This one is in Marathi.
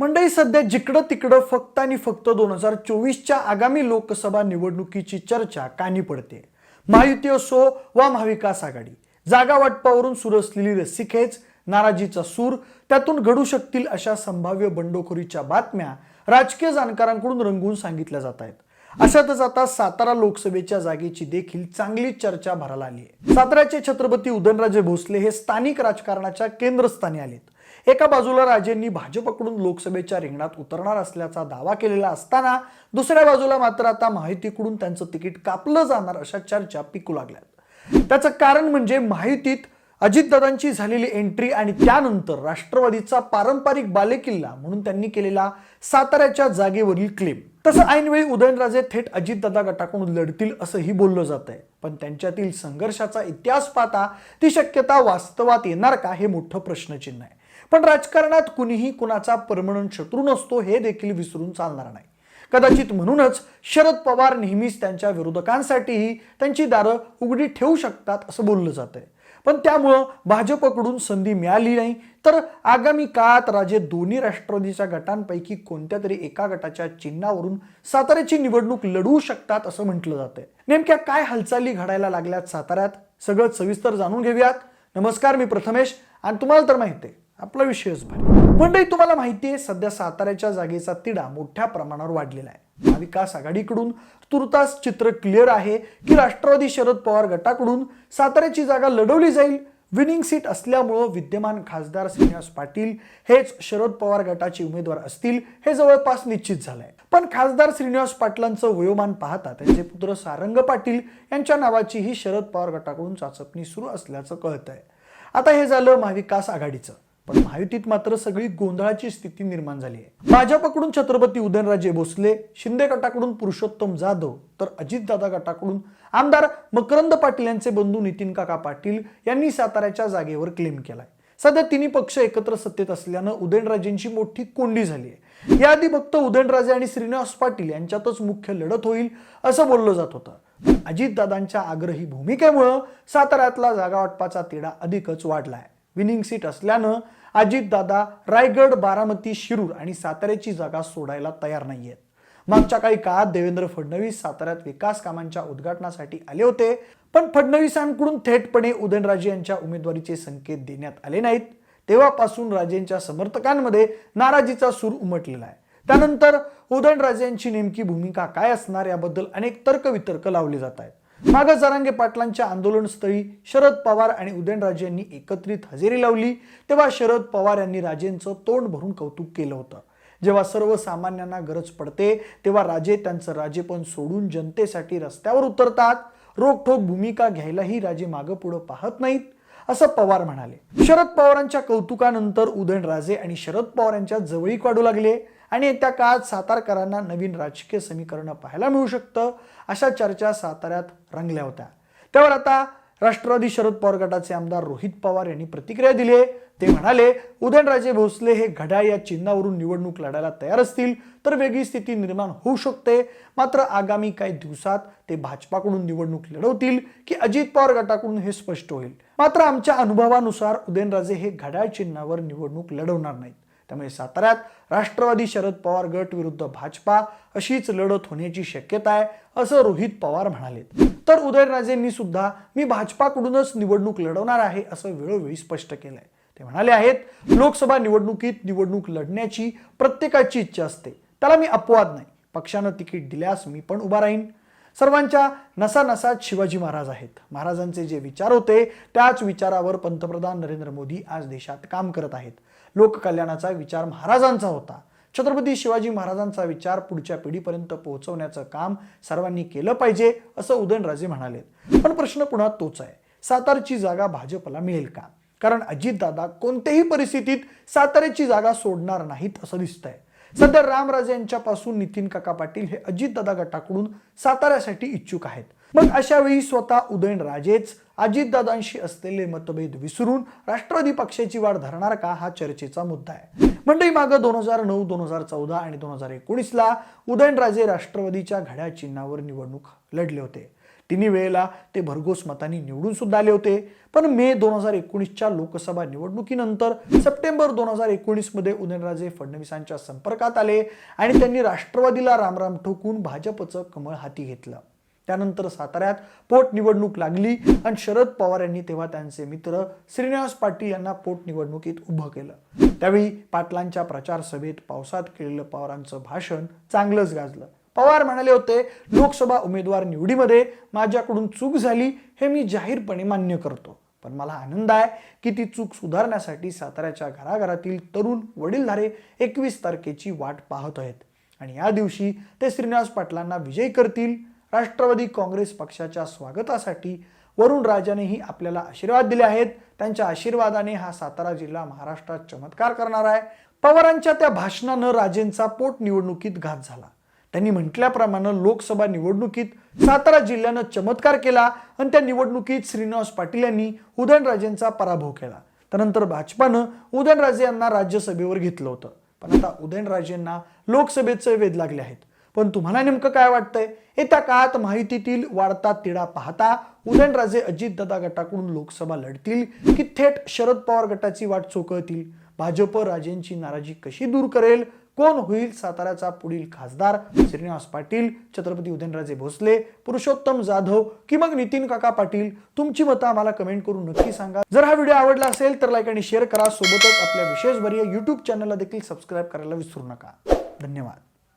मंडळी सध्या जिकडं तिकडं फक्त आणि फक्त दोन हजार चोवीसच्या आगामी लोकसभा निवडणुकीची चर्चा कानी पडते. महायुती असो वा महाविकास आघाडी जागा वाटपावरून सुरू असलेली रस्सीखेच नाराजीचा सूर त्यातून घडू शकतील अशा संभाव्य बंडखोरीच्या बातम्या राजकीय जाणकारांकडून रंगवून सांगितल्या जात आहेत. अशातच आता सातारा लोकसभेच्या जागेची देखील चांगली चर्चा भराला आली आहे. साताऱ्याचे छत्रपती उदयनराजे भोसले हे स्थानिक राजकारणाच्या केंद्रस्थानी आलेत. एका बाजूला राजेंनी भाजपकडून लोकसभेच्या रिंगणात उतरणार असल्याचा दावा केलेला असताना दुसऱ्या बाजूला मात्र आता माहितीकडून त्यांचं तिकीट कापलं जाणार अशा चर्चा पिकू लागल्यात. त्याचं कारण म्हणजे माहितीत अजितदादांची झालेली एंट्री आणि त्यानंतर राष्ट्रवादीचा पारंपरिक बालेकिल्ला म्हणून त्यांनी केलेला साताऱ्याच्या जागेवरील क्लेम तसं ऐनवेळी उदयनराजे थेट अजितदादा गटाकडून लढतील असंही बोललं जात आहे पण त्यांच्यातील संघर्षाचा इतिहास पाहता ती शक्यता वास्तवात येणार का हे मोठं प्रश्नचिन्ह आहे. पण राजकारणात कुणीही कुणाचा परमनंट शत्रू नसतो हे देखील विसरून चालणार नाही. कदाचित म्हणूनच शरद पवार नेहमीच त्यांच्या विरोधकांसाठीही त्यांची दारं उघडी ठेवू शकतात असं बोललं जात आहे पण त्यामुळं भाजपकडून संधी मिळाली नाही. तर आगामी काळात राजे दोन्ही राष्ट्रवादीच्या गटांपैकी कोणत्या तरी एका गटाच्या चिन्हावरून साताऱ्याची निवडणूक लढवू शकतात असं म्हटलं जातंय. नेमक्या काय हालचाली घडायला लागल्यात साताऱ्यात? सगळं सविस्तर जाणून घेऊयात. नमस्कार मी प्रथमेश. आणि तुम्हाला तर माहिती आहे आपला विषयच भारी. मंडळी तुम्हाला माहिती आहे सध्या साताऱ्याच्या जागेचा तिढा मोठ्या प्रमाणावर वाढलेला आहे. महाविकास आघाडीकडून तुर्तास चित्र क्लिअर आहे की राष्ट्रवादी शरद पवार गटाकडून साताऱ्याची जागा लढवली जाईल. विनिंग सीट असल्यामुळं विद्यमान खासदार श्रीनिवास पाटील हेच शरद पवार गटाचे उमेदवार असतील हे जवळपास निश्चित झालंय. पण खासदार श्रीनिवास पाटलांचं वयोमान पाहता त्यांचे पुत्र सारंग पाटील यांच्या नावाचीही शरद पवार गटाकडून चाचपणी सुरू असल्याचं कळतंय. आता हे झालं महाविकास आघाडीचं. पण महायुतीत मात्र सगळी गोंधळाची स्थिती निर्माण झाली आहे. भाजपकडून छत्रपती उदयनराजे भोसले शिंदे गटाकडून पुरुषोत्तम जाधव तर अजितदादा गटाकडून आमदार मकरंद पाटील यांचे बंधू नितीन काका पाटील यांनी साताऱ्याच्या जागेवर क्लेम केलाय. सध्या तिन्ही पक्ष एकत्र सत्तेत असल्यानं उदयनराजेंची मोठी कोंडी झाली आहे. याआधी फक्त उदयनराजे आणि श्रीनिवास पाटील यांच्यातच मुख्य लढत होईल असं बोललं जात होतं. अजितदादांच्या आग्रही भूमिकेमुळं साताऱ्यातला जागा वाटपाचा तिढा अधिकच वाढलाय. विनिंग सीट असल्यानं अजितदादा रायगड बारामती शिरूर आणि साताऱ्याची जागा सोडायला तयार नाहीयेत. मागच्या काही काळात देवेंद्र फडणवीस साताऱ्यात विकास कामांच्या उद्घाटनासाठी आले होते पण फडणवीसांकडून थेटपणे उदयनराजे यांच्या उमेदवारीचे संकेत देण्यात आले नाहीत. तेव्हापासून राजेंच्या समर्थकांमध्ये नाराजीचा सूर उमटलेला आहे. त्यानंतर उदयनराजे यांची नेमकी भूमिका काय असणार याबद्दल अनेक तर्कवितर्क लावले जात आहेत. मागं जरांगे पाटलांच्या आंदोलनस्थळी शरद पवार आणि उदयनराजे यांनी एकत्रित हजेरी लावली. तेव्हा शरद पवार यांनी राजेंचं तोंड भरून कौतुक केलं होतं. जेव्हा सर्वसामान्यांना गरज पडते तेव्हा राजे त्यांचं राजेपण सोडून जनतेसाठी रस्त्यावर उतरतात. रोखठोक भूमिका घ्यायलाही राजे मागं पुढं पाहत नाहीत असं पवार म्हणाले. शरद पवारांच्या कौतुकानंतर उदयनराजे आणि शरद पवार यांच्या जवळीक वाढू लागले. आणि येत्या काळात सातारकरांना नवीन राजकीय समीकरणं पाहायला मिळू शकतं अशा चर्चा साताऱ्यात रंगल्या होत्या. त्यावर आता राष्ट्रवादी शरद पवार गटाचे आमदार रोहित पवार यांनी प्रतिक्रिया दिली आहे. ते म्हणाले उदयनराजे भोसले हे घड्याळ या चिन्हावरून निवडणूक लढायला तयार असतील तर वेगळी स्थिती निर्माण होऊ शकते. मात्र आगामी काही दिवसात ते भाजपाकडून निवडणूक लढवतील की अजित पवार गटाकडून हे स्पष्ट होईल. मात्र आमच्या अनुभवानुसार उदयनराजे हे घड्याळ चिन्हावर निवडणूक लढवणार नाहीत. त्यामुळे साताऱ्यात राष्ट्रवादी शरद पवार गट विरुद्ध भाजपा अशीच लढत होण्याची शक्यता आहे असं रोहित पवार म्हणाले तर उदयनराजेंनी सुद्धा मी भाजपाकडूनच निवडणूक लढवणार आहे असं वेळोवेळी स्पष्ट केलंय. ते म्हणाले आहेत लोकसभा निवडणुकीत निवडणूक लढण्याची प्रत्येकाची इच्छा असते. त्याला मी अपवाद नाही. पक्षानं तिकीट दिल्यास मी पण उभा राहीन. सर्वांच्या नसानसात शिवाजी महाराज आहेत. महाराजांचे जे विचार होते त्याच विचारावर पंतप्रधान नरेंद्र मोदी आज देशात काम करत आहेत. लोककल्याणाचा विचार महाराजांचा होता. छत्रपती शिवाजी महाराजांचा विचार पुढच्या पिढीपर्यंत पोहोचवण्याचं काम सर्वांनी केलं पाहिजे असं उदयनराजे म्हणाले. पण प्रश्न पुन्हा तोच आहे. सातारची जागा भाजपला मिळेल का? कारण अजितदादा कोणत्याही परिस्थितीत साताऱ्याची जागा सोडणार नाहीत असं दिसतंय. सध्या रामराजे यांच्यापासून नितीन काका पाटील हे अजितदादा गटाकडून साताऱ्यासाठी इच्छुक आहेत. मग अशा वेळी स्वतः उदयनराजेच अजितदादांशी असलेले मतभेद विसरून राष्ट्रवादी पक्षाची वाढ धरणार का हा चर्चेचा मुद्दा आहे. मंडळी मागं दोन हजार नऊ दोन हजार चौदा आणि दोन हजार एकोणीसला उदयनराजे राष्ट्रवादीच्या घड्या चिन्हावर निवडणूक लढले होते. तिन्ही वेळेला ते भरघोस मतांनी निवडून सुद्धा आले होते. पण मे दोन हजार एकोणीसच्या लोकसभा निवडणुकीनंतर सप्टेंबर दोन हजार एकोणीसमध्ये उदयनराजे फडणवीसांच्या संपर्कात आले आणि त्यांनी राष्ट्रवादीला रामराम ठोकून भाजपचं कमळ हाती घेतलं. त्यानंतर साताऱ्यात पोटनिवडणूक लागली आणि शरद पवार यांनी तेव्हा त्यांचे मित्र श्रीनिवास पाटील यांना पोटनिवडणुकीत उभं केलं. त्यावेळी पाटलांच्या प्रचार सभेत पावसात केलेलं पवारांचं भाषण चांगलंच गाजलं. पवार म्हणाले होते लोकसभा उमेदवार निवडीमध्ये माझ्याकडून चूक झाली हे मी जाहीरपणे मान्य करतो. पण मला आनंद आहे की ती चूक सुधारण्यासाठी साताऱ्याच्या घराघरातील तरुण वडीलधारे एकवीस तारखेची वाट पाहत आहेत. आणि या दिवशी ते श्रीनिवास पाटलांना विजयी करतील. राष्ट्रवादी काँग्रेस पक्षाच्या स्वागतासाठी वरुण राजानेही आपल्याला आशीर्वाद दिले आहेत. त्यांच्या आशीर्वादाने हा सातारा जिल्हा महाराष्ट्रात चमत्कार करणार आहे. पवारांच्या त्या भाषणानं राजेंचा पोटनिवडणुकीत घात झाला. त्यांनी म्हटल्याप्रमाणे लोकसभा निवडणुकीत सातारा जिल्ह्यानं चमत्कार केला आणि त्या निवडणुकीत श्रीनिवास पाटील यांनी उदयनराजेंचा पराभव केला. त्यानंतर भाजपानं उदयनराजे यांना राज्यसभेवर घेतलं होतं. पण आता उदयनराजेंना लोकसभेचे वेध लागले आहेत. पण तुम्हाला नेमकं काय वाटतंय? येत्या काळात माहितीतील वाढता तिढा पाहता उदयनराजे अजितदादा गटाकडून लोकसभा लढतील की थेट शरद पवार गटाची वाट चोकळतील? भाजप राजेंची नाराजी कशी दूर करेल? कोण होईल साताऱ्याचा पुढील खासदार? श्रीनिवास पाटील छत्रपती उदयनराजे भोसले पुरुषोत्तम जाधव की मग नितीन काका पाटील? तुमची मतं आम्हाला कमेंट करून नक्की सांगा. जर हा व्हिडिओ आवडला असेल तर लाईक आणि शेअर करा. सोबतच आपल्या विशेष भरीय युट्यूब चॅनलला देखील सबस्क्राईब करायला विसरू नका. धन्यवाद.